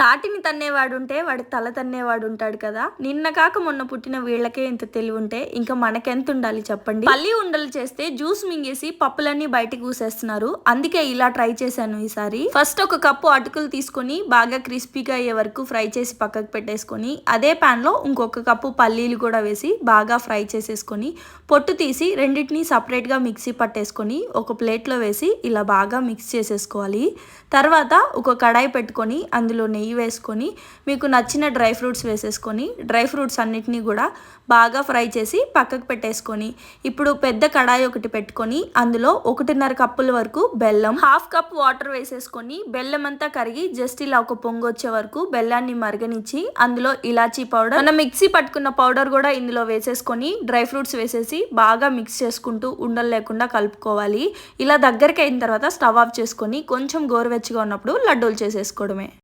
తాటిని తన్నేవాడు ఉంటే వాడి తల తన్నేవాడు ఉంటాడు కదా. నిన్న కాక మొన్న పుట్టిన వీళ్ళకే ఇంత తెలివి ఉంటే ఇంకా మనకెంత ఉండాలి చెప్పండి? పల్లి ఉండలు చేస్తే జ్యూస్ మింగేసి పప్పులన్నీ బయటకు కూసేస్తున్నారు అందుకే ఇలా ట్రై చేశాను ఈసారి. ఫస్ట్ ఒక కప్పు అటుకులు తీసుకొని బాగా క్రిస్పీగా అయ్యే వరకు ఫ్రై చేసి పక్కకు పెట్టేసుకొని అదే ప్యాన్లో ఇంకొక కప్పు పల్లీలు కూడా వేసి బాగా ఫ్రై చేసేసుకొని పొట్టు తీసి రెండింటిని సపరేట్గా మిక్సీ పట్టేసుకొని ఒక ప్లేట్లో వేసి ఇలా బాగా మిక్స్ చేసేసుకోవాలి. తర్వాత ఒక కడాయి పెట్టుకొని అందులో నెయ్యి నెయ్యి వేసుకొని మీకు నచ్చిన డ్రై ఫ్రూట్స్ వేసేసుకొని డ్రై ఫ్రూట్స్ అన్నిటినీ కూడా బాగా ఫ్రై చేసి పక్కకు పెట్టేసుకొని ఇప్పుడు పెద్ద కడాయి ఒకటి పెట్టుకొని అందులో ఒకటిన్నర కప్పుల వరకు బెల్లం హాఫ్ కప్ వాటర్ వేసేసుకొని బెల్లం అంతా కరిగి జస్ట్ ఇలా ఒక పొంగు వచ్చే వరకు బెల్లాన్ని మరగనిచ్చి అందులో ఇలాచీ పౌడర్ మనం మిక్సీ పట్టుకున్న పౌడర్ కూడా ఇందులో వేసేసుకొని డ్రై ఫ్రూట్స్ వేసేసి బాగా మిక్స్ చేసుకుంటూ ఉండలు లేకుండా కలుపుకోవాలి. ఇలా దగ్గరికి అయిన తర్వాత స్టవ్ ఆఫ్ చేసుకొని కొంచెం గోరువెచ్చగా ఉన్నప్పుడు లడ్డూలు చేసేసుకోవడమే.